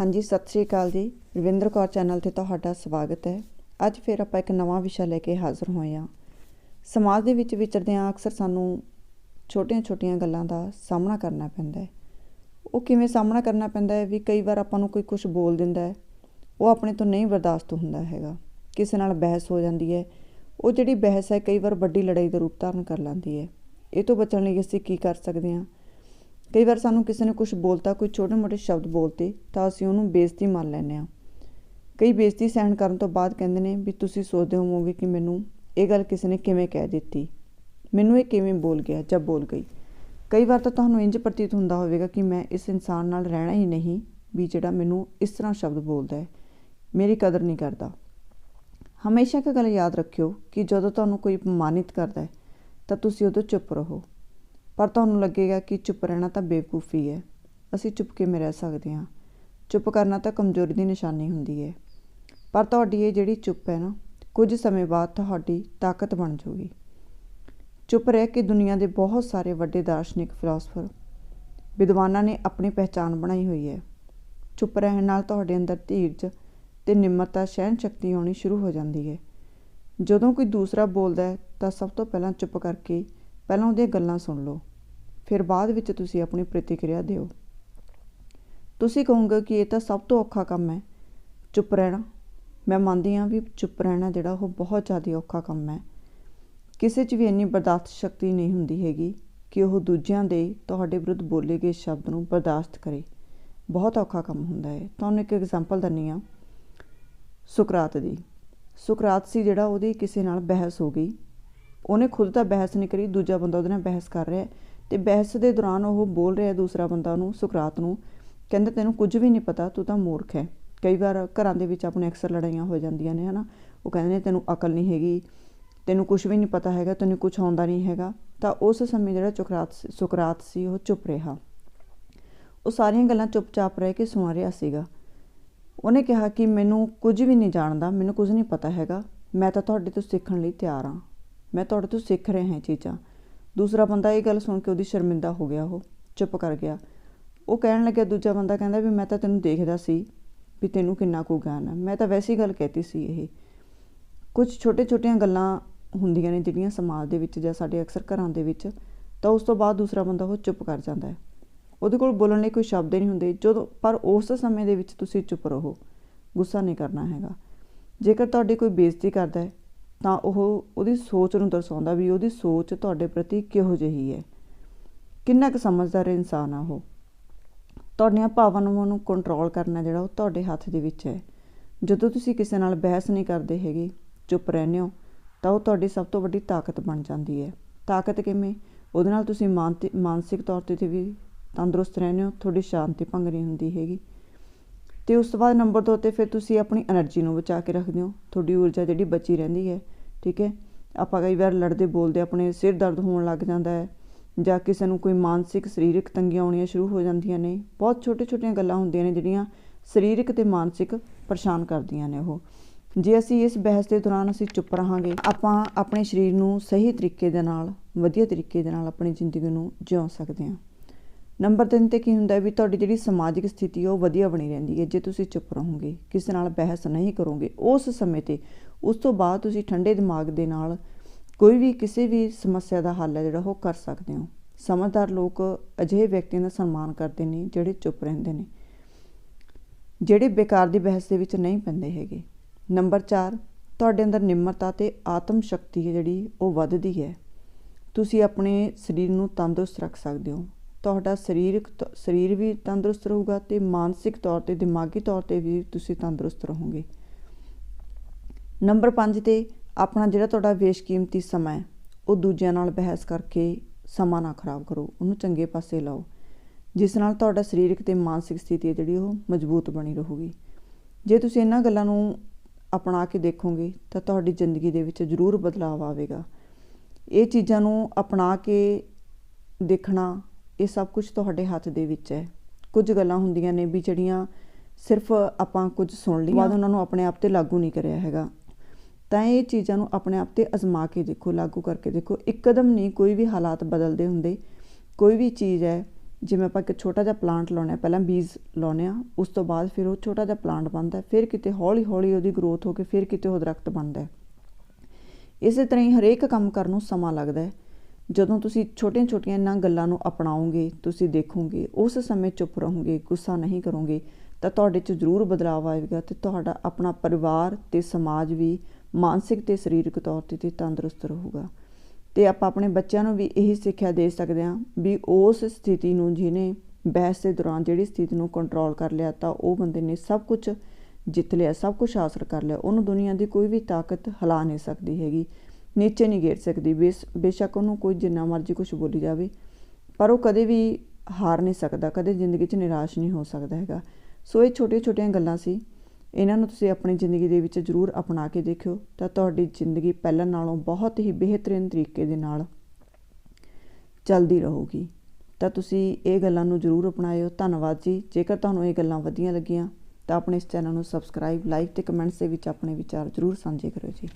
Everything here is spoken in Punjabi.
ਹਾਂਜੀ, ਸਤਿ ਸ਼੍ਰੀ ਅਕਾਲ ਜੀ। ਰਵਿੰਦਰ ਕੌਰ ਚੈਨਲ ਤੇ ਤੁਹਾਡਾ ਸਵਾਗਤ ਹੈ। ਅੱਜ ਫਿਰ ਆਪਾਂ ਇੱਕ ਨਵਾਂ ਵਿਸ਼ਾ ਲੈ ਕੇ ਹਾਜ਼ਰ ਹੋਏ ਹਾਂ। ਸਮਾਜ ਦੇ ਵਿੱਚ ਵਿਚਰਦੇ ਹਾਂ ਅਕਸਰ ਸਾਨੂੰ ਛੋਟੀਆਂ-ਛੋਟੀਆਂ ਗੱਲਾਂ ਦਾ ਸਾਹਮਣਾ ਕਰਨਾ ਪੈਂਦਾ ਹੈ। ਉਹ ਕਿਵੇਂ ਸਾਹਮਣਾ ਕਰਨਾ ਪੈਂਦਾ ਹੈ ਵੀ ਕਈ ਵਾਰ ਆਪਾਂ ਨੂੰ ਕੋਈ ਕੁਝ ਬੋਲ ਦਿੰਦਾ ਹੈ, ਉਹ ਆਪਣੇ ਤੋਂ ਨਹੀਂ ਬਰਦਾਸ਼ਤ ਹੁੰਦਾ ਹੈਗਾ। ਕਿਸੇ ਨਾਲ ਬਹਿਸ ਹੋ ਜਾਂਦੀ ਹੈ, ਉਹ ਜਿਹੜੀ ਬਹਿਸ ਹੈ ਕਈ ਵਾਰ ਵੱਡੀ ਲੜਾਈ ਦਾ ਰੂਪ ਧਾਰਨ ਕਰ ਲੈਂਦੀ ਹੈ। ਇਹ ਤੋਂ ਬਚਣ ਲਈ ਅਸੀਂ ਕੀ ਕਰ ਸਕਦੇ ਹਾਂ? ਕਈ ਵਾਰ ਸਾਨੂੰ ਕਿਸੇ ਨੇ ਕੁਝ ਬੋਲਤਾ, ਕੋਈ ਛੋਟੇ-ਮੋਟੇ ਸ਼ਬਦ ਬੋਲਤੇ, ਤਾਂ ਅਸੀਂ ਉਹਨੂੰ ਬੇਇੱਜ਼ਤੀ ਮੰਨ ਲੈਂਦੇ ਹਾਂ। ਕਈ ਬੇਇੱਜ਼ਤੀ ਸਹਿਣ ਕਰਨ ਤੋਂ ਬਾਅਦ ਕਹਿੰਦੇ ਨੇ ਵੀ ਤੁਸੀਂ ਸੋਚਦੇ ਹੋਵੋਗੇ ਕਿ ਮੈਨੂੰ ਇਹ ਗੱਲ ਕਿਸੇ ਨੇ ਕਿਵੇਂ ਕਹਿ ਦਿੱਤੀ? ਮੈਨੂੰ ਇਹ ਕਿਵੇਂ ਬੋਲ ਗਿਆ ਜਾਂ ਬੋਲ ਗਈ? ਕਈ ਵਾਰ ਤਾਂ ਤੁਹਾਨੂੰ ਇੰਜ ਪ੍ਰਤੀਤ ਹੁੰਦਾ ਹੋਵੇਗਾ ਕਿ ਮੈਂ ਇਸ ਇਨਸਾਨ ਨਾਲ ਰਹਿਣਾ ਹੀ ਨਹੀਂ ਵੀ ਜਿਹੜਾ ਮੈਨੂੰ ਇਸ ਤਰ੍ਹਾਂ ਸ਼ਬਦ ਬੋਲਦਾ ਹੈ। ਮੇਰੀ ਕਦਰ ਨਹੀਂ ਕਰਦਾ। ਹਮੇਸ਼ਾ ਇੱਕ ਗੱਲ ਯਾਦ ਰੱਖਿਓ ਕਿ ਜਦੋਂ ਤੁਹਾਨੂੰ ਕੋਈ ਅਪਮਾਨਿਤ ਕਰਦਾ ਹੈ, ਤਾਂ ਤੁਸੀਂ ਉਦੋਂ ਚੁੱਪ ਰਹੋ। ਪਰ ਤੁਹਾਨੂੰ ਲੱਗੇਗਾ ਕਿ ਚੁੱਪ ਰਹਿਣਾ ਤਾਂ ਬੇਵਕੂਫੀ ਹੈ। ਅਸੀਂ ਚੁੱਪ ਕਿਵੇਂ ਰਹਿ ਸਕਦੇ ਹਾਂ? ਚੁੱਪ ਕਰਨਾ ਤਾਂ ਕਮਜ਼ੋਰੀ ਦੀ ਨਿਸ਼ਾਨੀ ਹੁੰਦੀ ਹੈ। ਪਰ ਤੁਹਾਡੀ ਇਹ ਜਿਹੜੀ ਚੁੱਪ ਹੈ ਨਾ, ਕੁਝ ਸਮੇਂ ਬਾਅਦ ਤੁਹਾਡੀ ਤਾਕਤ ਬਣ ਜਾਊਗੀ। ਚੁੱਪ ਰਹਿ ਕੇ ਦੁਨੀਆ ਦੇ ਬਹੁਤ ਸਾਰੇ ਵੱਡੇ ਦਾਰਸ਼ਨਿਕ ਫਿਲਾਸਫਰ ਵਿਦਵਾਨਾਂ ਨੇ ਆਪਣੀ ਪਹਿਚਾਣ ਬਣਾਈ ਹੋਈ ਹੈ। ਚੁੱਪ ਰਹਿਣ ਨਾਲ ਤੁਹਾਡੇ ਅੰਦਰ ਧੀਰਜ ਤੇ ਨਿਮਰਤਾ, ਸਹਿਣ ਸ਼ਕਤੀ ਆਉਣੀ ਸ਼ੁਰੂ ਹੋ ਜਾਂਦੀ ਹੈ। ਜਦੋਂ ਕੋਈ ਦੂਸਰਾ ਬੋਲਦਾ ਹੈ, ਤਾਂ ਸਭ ਤੋਂ ਪਹਿਲਾਂ ਚੁੱਪ ਕਰਕੇ ਪਹਿਲਾਂ ਉਹਦੀਆਂ ਗੱਲਾਂ ਸੁਣ ਲਓ। ਫਿਰ ਬਾਅਦ ਵਿੱਚ ਤੁਸੀਂ ਆਪਣੀ ਪ੍ਰਤੀਕਿਰਿਆ ਦਿਓ। ਤੁਸੀਂ ਕਹੋਗੇ ਕਿ ਇਹ ਤਾਂ ਸਭ ਤੋਂ ਔਖਾ ਕੰਮ ਹੈ। ਚੁੱਪ ਰਹਿਣਾ। ਮੈਂ ਮੰਨਦੀ ਹਾਂ ਵੀ ਚੁੱਪ ਰਹਿਣਾ ਜਿਹੜਾ ਉਹ ਬਹੁਤ ਜ਼ਿਆਦਾ ਔਖਾ ਕੰਮ ਹੈ। ਕਿਸੇ 'ਚ ਵੀ ਇੰਨੀ ਬਰਦਾਸ਼ਤ ਸ਼ਕਤੀ ਨਹੀਂ ਹੁੰਦੀ ਹੈਗੀ ਕਿ ਉਹ ਦੂਜਿਆਂ ਦੇ ਤੁਹਾਡੇ ਵਿਰੁੱਧ ਬੋਲੇ ਗਏ ਸ਼ਬਦ ਨੂੰ ਬਰਦਾਸ਼ਤ ਕਰੇ। ਬਹੁਤ ਔਖਾ ਕੰਮ ਹੁੰਦਾ ਹੈ। ਤੁਹਾਨੂੰ ਇੱਕ ਐਗਜ਼ਾਮਪਲ ਦਿੰਨੀ ਆ ਸੁਕਰਾਤ ਦੀ। ਸੁਕਰਾਤ ਸੀ ਜਿਹੜਾ ਉਹਦੀ ਕਿਸੇ ਨਾਲ ਬਹਿਸ ਹੋ ਗਈ। ਉਹਨੇ ਖੁਦ ਤਾਂ ਬਹਿਸ ਨਹੀਂ ਕਰੀ, ਦੂਜਾ ਬੰਦਾ ਉਹਦੇ ਨਾਲ ਬਹਿਸ ਕਰ ਰਿਹਾ ਤੇ ਬਹਿਸ ਦੇ ਦੌਰਾਨ ਉਹ ਬੋਲ ਰਿਹਾ ਦੂਸਰਾ ਬੰਦਾ ਨੂੰ ਸੁਕਰਾਤ ਨੂੰ, ਕਹਿੰਦਾ, ਤੈਨੂੰ ਕੁਝ ਵੀ ਨਹੀਂ ਪਤਾ, ਤੂੰ ਤਾਂ ਮੂਰਖ ਹੈ। ਕਈ ਵਾਰ ਘਰਾਂ ਦੇ ਵਿੱਚ ਆਪਣੇ ਅਕਸਰ ਲੜਾਈਆਂ ਹੋ ਜਾਂਦੀਆਂ ਨੇ, ਹਨਾ। ਉਹ ਕਹਿੰਦੇ ਨੇ, ਤੈਨੂੰ ਅਕਲ ਨਹੀਂ ਹੈਗੀ, ਤੈਨੂੰ ਕੁਝ ਵੀ ਨਹੀਂ ਪਤਾ ਹੈਗਾ, ਤੈਨੂੰ ਕੁਝ ਆਉਂਦਾ ਨਹੀਂ ਹੈਗਾ। ਤਾਂ ਉਸ ਸਮੇਂ ਜਿਹੜਾ ਚੁਕਰਾਤ ਸੁਕਰਾਤ ਸੀ, ਉਹ ਚੁੱਪ ਰਿਹਾ। ਉਹ ਸਾਰੀਆਂ ਗੱਲਾਂ ਚੁੱਪਚਾਪ ਰਹਿ ਕੇ ਸੁਣ ਰਿਹਾ ਸੀਗਾ। ਉਹਨੇ ਕਿਹਾ ਕਿ ਮੈਨੂੰ ਕੁਝ ਵੀ ਨਹੀਂ ਜਾਣਦਾ, ਮੈਨੂੰ ਕੁਝ ਨਹੀਂ ਪਤਾ ਹੈਗਾ। ਮੈਂ ਤਾਂ ਤੁਹਾਡੇ ਤੋਂ ਸਿੱਖਣ ਲਈ ਤਿਆਰ ਹਾਂ। ਮੈਂ ਤੁਹਾਡੇ ਤੋਂ ਸਿੱਖ ਰਿਹਾ ਹਾਂ ਚੀਜ਼ਾਂ। ਦੂਸਰਾ ਬੰਦਾ ਇਹ ਗੱਲ ਸੁਣ ਕੇ ਉਹਦੀ ਸ਼ਰਮਿੰਦਾ ਹੋ ਗਿਆ ਉਹ, ਚੁੱਪ ਕਰ ਗਿਆ। ਉਹ ਕਹਿਣ ਲੱਗਿਆ, ਦੂਜਾ ਬੰਦਾ ਕਹਿੰਦਾ ਵੀ ਮੈਂ ਤਾਂ ਤੈਨੂੰ ਦੇਖਦਾ ਸੀ ਵੀ ਤੈਨੂੰ ਕਿੰਨਾ ਕੁ ਗਿਆਨ ਹੈ। ਮੈਂ ਤਾਂ ਵੈਸੀ ਗੱਲ ਕਹਿਤੀ ਸੀ ਇਹ। ਕੁਝ ਛੋਟੇ-ਛੋਟੀਆਂ ਗੱਲਾਂ ਹੁੰਦੀਆਂ ਨੇ ਜਿਹੜੀਆਂ ਸਮਾਜ ਦੇ ਵਿੱਚ ਜਾਂ ਸਾਡੇ ਅਕਸਰ ਘਰਾਂ ਦੇ ਵਿੱਚ, ਤਾਂ ਉਸ ਤੋਂ ਬਾਅਦ ਦੂਸਰਾ ਬੰਦਾ ਉਹ ਚੁੱਪ ਕਰ ਜਾਂਦਾ ਹੈ। ਉਹਦੇ ਕੋਲ ਬੋਲਣ ਲਈ ਕੋਈ ਸ਼ਬਦ ਨਹੀਂ ਹੁੰਦੇ, ਜਦੋਂ ਪਰ ਉਸ ਸਮੇਂ ਦੇ ਵਿੱਚ ਤੁਸੀਂ ਚੁੱਪ ਰਹੋ। ਗੁੱਸਾ ਨਹੀਂ ਕਰਨਾ ਹੈਗਾ। ਜੇਕਰ ਤੁਹਾਡੀ ਕੋਈ ਬੇਇੱਜ਼ਤੀ ਕਰਦਾ ਹੈ ਤਾਂ ਉਹ ਉਹਦੀ ਸੋਚ ਨੂੰ ਦਰਸਾਉਂਦਾ ਵੀ ਉਹਦੀ ਸੋਚ ਤੁਹਾਡੇ ਪ੍ਰਤੀ ਕਿਹੋ ਜਿਹੀ ਹੈ। ਕਿੰਨਾ ਕੁ ਸਮਝਦਾਰ ਇਨਸਾਨ ਆ ਉਹ। ਤੁਹਾਡੀਆਂ ਭਾਵਨਾਵਾਂ ਨੂੰ ਕੰਟਰੋਲ ਕਰਨਾ ਜਿਹੜਾ ਉਹ ਤੁਹਾਡੇ ਹੱਥ ਦੇ ਵਿੱਚ ਹੈ। ਜਦੋਂ ਤੁਸੀਂ ਕਿਸੇ ਨਾਲ ਬਹਿਸ ਨਹੀਂ ਕਰਦੇ ਹੈਗੇ, ਚੁੱਪ ਰਹਿੰਦੇ ਹੋ, ਤਾਂ ਉਹ ਤੁਹਾਡੀ ਸਭ ਤੋਂ ਵੱਡੀ ਤਾਕਤ ਬਣ ਜਾਂਦੀ ਹੈ। ਤਾਕਤ ਕਿਵੇਂ? ਉਹਦੇ ਨਾਲ ਤੁਸੀਂ ਮਾਨਸਿਕ ਤੌਰ ਤੇ ਵੀ ਤੰਦਰੁਸਤ ਰਹਿੰਦੇ ਹੋ, ਤੁਹਾਡੀ ਸ਼ਾਂਤੀ ਭੰਗ ਨਹੀਂ ਹੁੰਦੀ ਹੈਗੀ। ਤੇ ਉਸ ਤੋਂ ਬਾਅਦ ਨੰਬਰ 2 ਤੇ ਫਿਰ ਤੁਸੀਂ ਆਪਣੀ એનર્ਜੀ ਨੂੰ ਬਚਾ ਕੇ ਰੱਖਦੇ ਹੋ। ਤੁਹਾਡੀ ਊਰਜਾ ਜਿਹੜੀ ਬਚੀ ਰਹਿੰਦੀ ਹੈ ਠੀਕ ਹੈ? ਆਪਾਂ ਕਈ ਵਾਰ ਲੜਦੇ ਬੋਲਦੇ ਆਪਣੇ ਸਿਰ ਦਰਦ ਹੋਣ ਲੱਗ ਜਾਂਦਾ ਹੈ ਜਾਂ ਕਿਸੇ ਨੂੰ ਕੋਈ ਮਾਨਸਿਕ, ਸਰੀਰਕ ਤੰਗੀਆਂ ਆਉਣੀਆਂ ਸ਼ੁਰੂ ਹੋ ਜਾਂਦੀਆਂ ਨੇ। ਬਹੁਤ ਛੋਟੇ-ਛੋਟੀਆਂ ਗੱਲਾਂ ਹੁੰਦੀਆਂ ਨੇ ਜਿਹੜੀਆਂ ਸਰੀਰਕ ਤੇ ਮਾਨਸਿਕ ਪਰੇਸ਼ਾਨ ਕਰਦੀਆਂ ਨੇ ਉਹ। ਜੇ ਅਸੀਂ ਇਸ ਬਹਿਸ ਦੇ ਦੌਰਾਨ ਅਸੀਂ ਚੁੱਪ ਰਹਾਂਗੇ, ਆਪਾਂ ਆਪਣੇ ਸਰੀਰ ਨੂੰ ਸਹੀ ਤਰੀਕੇ ਦੇ ਨਾਲ, ਵਧੀਆ ਤਰੀਕੇ ਦੇ ਨਾਲ ਆਪਣੀ ਜ਼ਿੰਦਗੀ ਨੂੰ ਜਿਉ ਸਕਦੇ ਹਾਂ। ਨੰਬਰ 3 ਤੇ ਕੀ ਹੁੰਦਾ ਵੀ ਤੁਹਾਡੀ ਜਿਹੜੀ ਸਮਾਜਿਕ ਸਥਿਤੀ ਉਹ ਵਧੀਆ ਬਣੀ ਰਹਿੰਦੀ ਹੈ। ਜੇ ਤੁਸੀਂ ਚੁੱਪ ਰਹੋਗੇ, ਕਿਸੇ ਨਾਲ ਬਹਿਸ ਨਹੀਂ ਕਰੋਗੇ, ਉਸ ਸਮੇਂ ਤੇ ਉਸ ਤੋਂ ਬਾਅਦ ਤੁਸੀਂ ਠੰਡੇ ਦਿਮਾਗ ਦੇ ਨਾਲ ਕੋਈ ਵੀ ਕਿਸੇ ਵੀ ਸਮੱਸਿਆ ਦਾ ਹੱਲ ਹੈ ਜਿਹੜਾ ਉਹ ਕਰ ਸਕਦੇ ਹੋ। ਸਮਝਦਾਰ ਲੋਕ ਅਜਿਹੇ ਵਿਅਕਤੀਆਂ ਦਾ ਸਨਮਾਨ ਕਰਦੇ ਨੇ ਜਿਹੜੇ ਚੁੱਪ ਰਹਿੰਦੇ ਨੇ, ਜਿਹੜੇ ਬੇਕਾਰ ਦੀ ਬਹਿਸ ਦੇ ਵਿੱਚ ਨਹੀਂ ਪੈਂਦੇ ਹੈਗੇ। ਨੰਬਰ 4 ਤੁਹਾਡੇ ਅੰਦਰ ਨਿਮਰਤਾ ਤੇ ਆਤਮ ਸ਼ਕਤੀ ਹੈ ਜਿਹੜੀ ਉਹ ਵੱਧਦੀ ਹੈ। ਤੁਸੀਂ ਆਪਣੇ ਸਰੀਰ ਨੂੰ ਤੰਦਰੁਸਤ ਰੱਖ ਸਕਦੇ ਹੋ। ਤੁਹਾਡਾ ਸਰੀਰਕ ਸਰੀਰ ਵੀ ਤੰਦਰੁਸਤ ਰਹੂਗਾ ਤੇ ਮਾਨਸਿਕ ਤੌਰ ਤੇ, ਦਿਮਾਗੀ ਤੌਰ ਤੇ ਵੀ ਤੁਸੀਂ ਤੰਦਰੁਸਤ ਰਹੋਗੇ। ਨੰਬਰ 5 ਤੇ ਆਪਣਾ ਜਿਹੜਾ ਤੁਹਾਡਾ ਬੇਸ਼ਕੀਮਤੀ ਸਮਾਂ ਹੈ ਉਹ ਦੂਜਿਆਂ ਨਾਲ ਬਹਿਸ ਕਰਕੇ ਸਮਾਂ ਨਾ ਖਰਾਬ ਕਰੋ ਉਹਨੂੰ ਚੰਗੇ ਪਾਸੇ ਲਾਓ। ਜਿਸ ਨਾਲ ਤੁਹਾਡਾ ਸਰੀਰਕ ਤੇ ਮਾਨਸਿਕ ਸਥਿਤੀ ਹੈ ਜਿਹੜੀ ਉਹ ਮਜ਼ਬੂਤ ਬਣੀ ਰਹੂਗੀ। ਜੇ ਤੁਸੀਂ ਇਹਨਾਂ ਗੱਲਾਂ ਨੂੰ ਅਪਣਾ ਕੇ ਦੇਖੋਗੇ ਤਾਂ ਤੁਹਾਡੀ ਜ਼ਿੰਦਗੀ ਦੇ ਵਿੱਚ ਜ਼ਰੂਰ ਬਦਲਾਅ ਆਵੇਗਾ। ਇਹ ਚੀਜ਼ਾਂ ਨੂੰ ਅਪਣਾ ਕੇ ਦੇਖਣਾ ਇਹ ਸਭ ਕੁਝ ਤੁਹਾਡੇ ਹੱਥ ਦੇ ਵਿੱਚ ਹੈ। ਕੁਝ ਗੱਲਾਂ ਹੁੰਦੀਆਂ ਨੇ ਵੀ ਜਿਹੜੀਆਂ ਸਿਰਫ ਆਪਾਂ ਕੁਝ ਸੁਣ ਲਈਆਂ ਬਾਅਦ ਉਹਨਾਂ ਨੂੰ ਆਪਣੇ ਆਪ ਤੇ ਲਾਗੂ ਨਹੀਂ ਕਰਿਆ ਹੈਗਾ। ਤਾਂ ਇਹ ਚੀਜ਼ਾਂ ਨੂੰ ਆਪਣੇ ਆਪ ਤੇ ਅਜ਼ਮਾ ਕੇ ਦੇਖੋ, ਲਾਗੂ ਕਰਕੇ ਦੇਖੋ। ਇੱਕਦਮ ਨਹੀਂ ਕੋਈ ਵੀ ਹਾਲਾਤ ਬਦਲਦੇ ਹੁੰਦੇ। ਕੋਈ ਵੀ ਚੀਜ਼ ਹੈ, ਜਿਵੇਂ ਆਪਾਂ ਇੱਕ ਛੋਟਾ ਜਿਹਾ ਪਲਾਂਟ ਲਾਉਣੇ ਆ ਪਹਿਲਾਂ ਬੀਜ ਲਾਉਣੇ ਆ ਉਸ ਤੋਂ ਬਾਅਦ ਫਿਰ ਉਹ ਛੋਟਾ ਜਿਹਾ ਪਲਾਂਟ ਬਣਦਾ ਫਿਰ ਕਿਤੇ ਹੌਲੀ ਹੌਲੀ ਉਹਦੀ ਗਰੋਥ ਹੋ ਕੇ ਫਿਰ ਕਿਤੇ ਉਹ ਦਰਖਤ ਬਣਦਾ ਇਸੇ ਤਰ੍ਹਾਂ ਹੀ ਹਰੇਕ ਕੰਮ ਕਰਨ ਨੂੰ ਸਮਾਂ ਲੱਗਦਾ ਹੈ। ਜਦੋਂ ਤੁਸੀਂ ਛੋਟੀਆਂ-ਛੋਟੀਆਂ ਇਹਨਾਂ ਗੱਲਾਂ ਨੂੰ ਅਪਣਾਓਗੇ, ਤੁਸੀਂ ਦੇਖੋਗੇ, ਉਸ ਸਮੇਂ ਚੁੱਪ ਰਹੋਗੇ, ਗੁੱਸਾ ਨਹੀਂ ਕਰੋਗੇ, ਤਾਂ ਤੁਹਾਡੇ 'ਚ ਜ਼ਰੂਰ ਬਦਲਾਅ ਆਏਗਾ ਤੇ ਤੁਹਾਡਾ ਆਪਣਾ ਪਰਿਵਾਰ ਤੇ ਸਮਾਜ ਵੀ ਮਾਨਸਿਕ ਤੇ ਸਰੀਰਕ ਤੌਰ ਤੇ ਤੇ ਤੰਦਰੁਸਤ ਰਹੂਗਾ। ਤੇ ਆਪਾਂ ਆਪਣੇ ਬੱਚਿਆਂ ਨੂੰ ਵੀ ਇਹੀ ਸਿੱਖਿਆ ਦੇ ਸਕਦੇ ਹਾਂ ਵੀ ਉਸ ਸਥਿਤੀ ਨੂੰ ਜਿਹਨੇ ਬਹਿਸ ਦੇ ਦੌਰਾਨ ਜਿਹੜੀ ਸਥਿਤੀ ਨੂੰ ਕੰਟਰੋਲ ਕਰ ਲਿਆ ਤਾਂ ਉਹ ਬੰਦੇ ਨੇ ਸਭ ਕੁਝ ਜਿੱਤ ਲਿਆ, ਸਭ ਕੁਝ ਹਾਸਲ ਕਰ ਲਿਆ। ਉਹਨੂੰ ਦੁਨੀਆ ਦੀ ਕੋਈ ਵੀ ਤਾਕਤ ਹਿਲਾ ਨਹੀਂ ਸਕਦੀ ਹੈਗੀ, ਨੀਚੇ ਨਹੀਂ ਗੇਰ ਸਕਦੀ। ਬੇਸ, ਬੇਸ਼ੱਕ ਉਹਨੂੰ ਕੋਈ ਜਿੰਨਾ ਮਰਜ਼ੀ ਕੁਝ ਬੋਲੀ ਜਾਵੇ, ਪਰ ਉਹ ਕਦੇ ਵੀ ਹਾਰ ਨਹੀਂ ਸਕਦਾ, ਕਦੇ ਜ਼ਿੰਦਗੀ 'ਚ ਨਿਰਾਸ਼ ਨਹੀਂ ਹੋ ਸਕਦਾ ਹੈਗਾ। ਸੋ ਇਹ ਛੋਟੀਆਂ-ਛੋਟੀਆਂ ਗੱਲਾਂ ਸੀ। ਇਹਨਾਂ ਨੂੰ ਤੁਸੀਂ ਆਪਣੀ ਜ਼ਿੰਦਗੀ ਦੇ ਵਿੱਚ ਜ਼ਰੂਰ ਅਪਣਾ ਕੇ ਦੇਖਿਓ ਤਾਂ ਤੁਹਾਡੀ ਜ਼ਿੰਦਗੀ ਪਹਿਲਾਂ ਨਾਲੋਂ ਬਹੁਤ ਹੀ ਬਿਹਤਰੀਨ ਤਰੀਕੇ ਦੇ ਨਾਲ ਚੱਲਦੀ ਰਹੂਗੀ। ਤਾਂ ਤੁਸੀਂ ਇਹ ਗੱਲਾਂ ਨੂੰ ਜ਼ਰੂਰ ਅਪਣਾਇਓ। ਧੰਨਵਾਦ ਜੀ। ਜੇਕਰ ਤੁਹਾਨੂੰ ਇਹ ਗੱਲਾਂ ਵਧੀਆ ਲੱਗੀਆਂ ਤਾਂ ਆਪਣੇ ਇਸ ਚੈਨਲ ਨੂੰ ਸਬਸਕ੍ਰਾਈਬ ਲਾਈਕ ਤੇ ਕਮੈਂਟਸ ਦੇ ਵਿੱਚ ਆਪਣੇ ਵਿਚਾਰ ਜ਼ਰੂਰ ਸਾਂਝੇ ਕਰਿਓ ਜੀ।